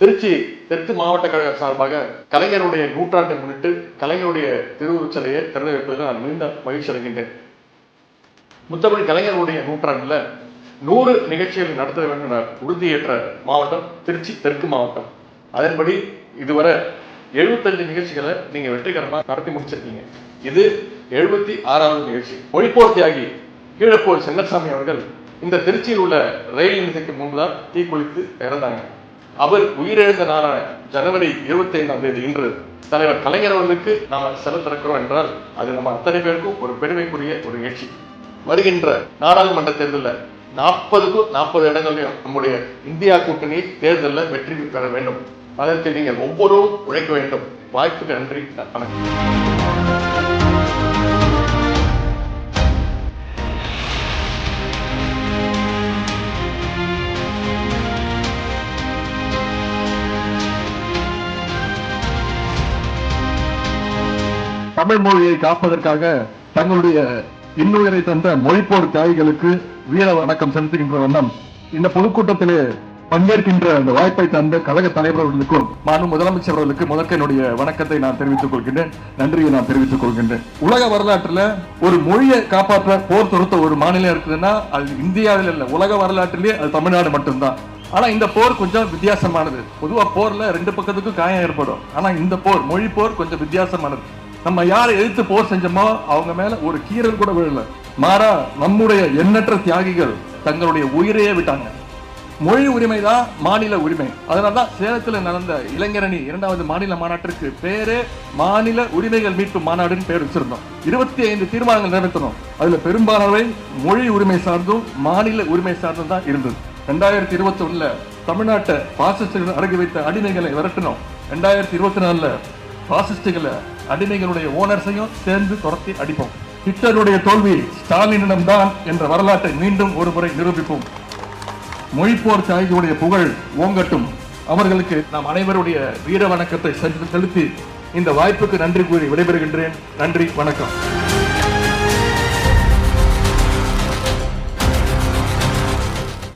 திருச்சி தெற்கு மாவட்ட கழக சார்பாக கலைஞருடைய நூற்றாண்டை முன்னிட்டு கலைஞருடைய திருவுருச்சலையை திறந்து வைப்பதில் நான் மிகுந்த மகிழ்ச்சி அடைகின்றேன். முத்தமிழ் கலைஞருடைய நூற்றாண்டில் நூறு நிகழ்ச்சிகளை நடத்த வேண்டும் என உறுதியேற்ற மாவட்டம் திருச்சி தெற்கு மாவட்டம். அதன்படி இதுவரை எழுபத்தஞ்சு நிகழ்ச்சிகளை நீங்க வெற்றிகரமாக நடத்தி முடிச்சிருக்கீங்க. இது எழுபத்தி ஆறாவது நிகழ்ச்சி. மொழிப்போர் தியாகி கீழப்போர் சென்னசாமி அவர்கள் இந்த திருச்சியில் உள்ள ரயில் நிலையத்துக்கு முன்புதான் தீக்குளித்து இறந்தாங்க. அவர் உயிரிழந்த நாளான ஜனவரி இருபத்தி ஐந்தாம் தேதி இன்று தலைவர் கலைஞர் அவர்களுக்கு நாம செல திறக்கிறோம் என்றால் அது நம்ம அத்தனை பேருக்கும் ஒரு பெருமைக்குரிய ஒரு நிகழ்ச்சி வருகின்ற நாடாளுமன்ற தேர்தலில் நாற்பதுக்கும் நாற்பது இடங்களையும் நம்முடைய இந்தியா கூட்டணி தேர்தலில் வெற்றி பெற வேண்டும். அதற்கு நீங்கள் ஒவ்வொருவரும் உழைக்க வேண்டும். வாய்ப்புக்கு நன்றி. வணக்கம். தமிழ் மொழியை காப்பதற்காக தங்களுடைய இன்னுயிரை தந்த மொழிப்போர் தியாகிகளுக்கு வீர வணக்கம் செலுத்துகின்ற வண்ணம் இந்த பொதுக்கூட்டத்திலே பங்கேற்கின்ற அந்த வாய்ப்பை தந்த கழக தலைவர் அவர்களுக்கும் மாண்பு முதலமைச்சர் அவர்களுக்கு முதற்க என்னுடைய வணக்கத்தை நான் தெரிவித்துக் கொள்கின்றேன். நன்றியை நான் தெரிவித்துக் கொள்கின்றேன். உலக வரலாற்றுல ஒரு மொழியை காப்பாற்ற போர் தொடுத்த ஒரு மாநிலம் இருக்குதுன்னா அது இந்தியாவில் இல்லை உலக வரலாற்றிலே அது தமிழ்நாடு மட்டும்தான். ஆனா இந்த போர் கொஞ்சம் வித்தியாசமானது. பொதுவா போர்ல ரெண்டு பக்கத்துக்கும் காயம் ஏற்படும். ஆனா இந்த போர் மொழி போர் கொஞ்சம் வித்தியாசமானது. நம்ம யாரை எதிர்த்து போர் செஞ்சோமோ அவங்க மேல ஒரு கீறல் கூட விழல. மாறா நம்முடைய எண்ணற்ற தியாகிகள் தங்களுடைய உயிரையே விட்டாங்க. மொழி உரிமை தான் மாநில உரிமை. அதனாலதான் சேலத்தில் நடந்த இளைஞரணி இரண்டாவது மாநில மாநாட்டிற்கு பேரே மாநில உரிமைகள் மீட்பு மாநாடுன்னு பேர் வச்சிருந்தோம். இருபத்தி ஐந்து தீர்மானங்கள் நிறைவேற்றணும். அதுல பெரும்பாலானவை மொழி உரிமை சார்ந்தும் மாநில உரிமை சார்ந்தும் தான் இருந்தது. ரெண்டாயிரத்தி இருபத்தி ஒண்ணுல தமிழ்நாட்டை பாசிஸ்டுகள் அடக்கி வைத்த அடிமைகளை விரட்டணும். ரெண்டாயிரத்தி இருபத்தி நாலுல பாசிஸ்டுகளை அடிமைகளுடைய ஓனர்ஸையும் சேர்ந்து துரத்தி அடிப்போம். ஹிட்லருடைய தோல்வி ஸ்டாலினிடம் தான் என்ற வரலாற்றை மீண்டும் ஒரு முறை நிரூபிப்போம். மொழிப்போர் தியாகிகளுடைய புகழ் ஓங்கட்டும். அவர்களுக்கு நாம் அனைவருடைய வீர வணக்கத்தை செலுத்தி இந்த வாய்ப்புக்கு நன்றி கூறி விடைபெறுகின்றேன். நன்றி வணக்கம்.